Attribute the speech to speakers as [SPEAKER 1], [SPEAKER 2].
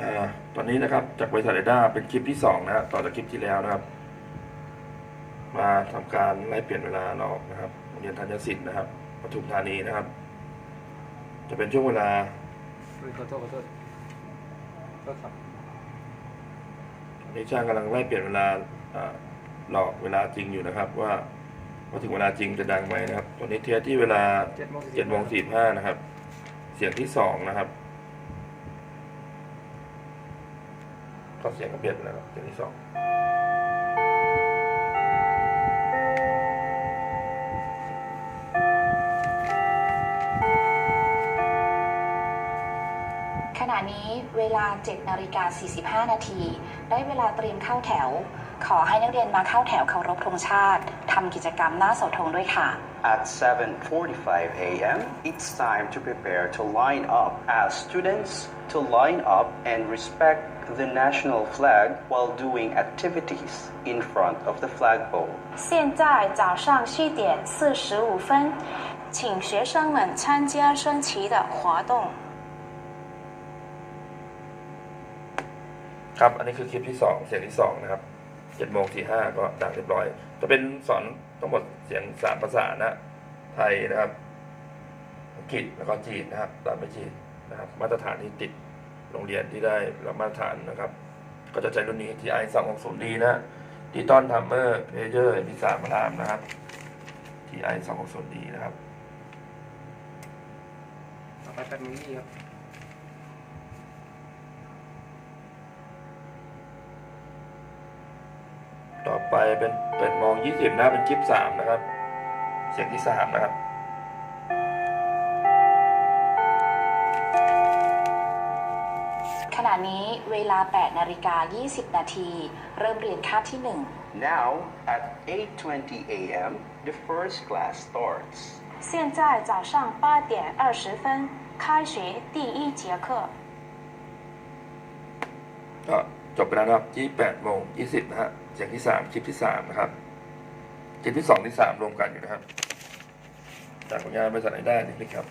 [SPEAKER 1] อ่าตอนนี้นะครับจากบริษัทเอด้าเป็นคลิปที่สองนะฮะต่อจากคลิปที่แล้วนะครับ มาทำการไล่เปลี่ยนเวลาเราออกนะครับโรงเรียนธัญสิทธิ์นะครับปทุมธานีนะครับ จะเป็นช่วงเวลา
[SPEAKER 2] อุ๊ยขอโทษขอโทษโทษครับ
[SPEAKER 1] ตอนนี้ช่างกำลังไล่เปลี่ยนเวลาอ่าหลอกเวลาจริงอยู่นะครับ ว่าพอถึงเวลาจริงจะดังไหมนะครับ ตอนนี้เทสที่เวลา
[SPEAKER 2] เจ็ดโมง
[SPEAKER 1] เจ็ดโมงสี่ห้านะครับ เสียงที่สองนะครับ ก็เสียงก็เบียดนะครับเสียงที่สอง
[SPEAKER 3] ขณะนี้เวลา 7 นาฬิกา 45 นาที ได้เวลาเตรียมเข้าแถว ขอให้นักเรียนมาเข้าแถวเคารพธงชาติ ทำกิจกรรมหน้าเสาธงด้วยค่ะ
[SPEAKER 4] At 7:45 a.m., it's time to prepare to line up as students to line up and respect the national flag while doing activities in front of the flagpole.
[SPEAKER 5] 现在早上七点四十五分，请学生们参加升旗的活动。
[SPEAKER 1] ครับ อันนี้คือคลิปที่สองเสียงที่สองนะครับ เจ็ดโมงสี่ห้าก็ดังเรียบร้อย จะเป็นสอนทั้งหมดเสียงสามภาษานะ ไทยนะครับ อังกฤษแล้วก็จีนนะครับ ตามไปจีนนะครับ มาตรฐานที่ติดโรงเรียนที่ได้รับมาตรฐานนะครับ ก็จะใช้รุ่นนี้ TI 2 6 0 D นะดิจิตอลทัมเมอร์เพเยอร์มีสามรามนะครับ TI 2 6 0 D นะครับ
[SPEAKER 2] ต่อไปแปดมินิครับ
[SPEAKER 1] ต่อไปเป็นเป็นโมงยี่สิบนะเป็นคลิปสามนะครับ เสียงที่สามนะครับ
[SPEAKER 3] ขณะนี้เวลา 8 นาฬิกา 20 นาที เริ่มเรียนคาบที่
[SPEAKER 4] Now, at 8:20 a.m., the first class starts.
[SPEAKER 5] 现在早上八点二十分，开学第一节课。
[SPEAKER 1] ก็ จบไปแล้วนะครับยี่แปดโมงยี่สิบนะฮะเสียงที่สามคลิปที่สามนะครับคลิปที่สองที่สามรวมกันอยู่นะครับจากผลงานบริษัทไหนได้นี่ครับ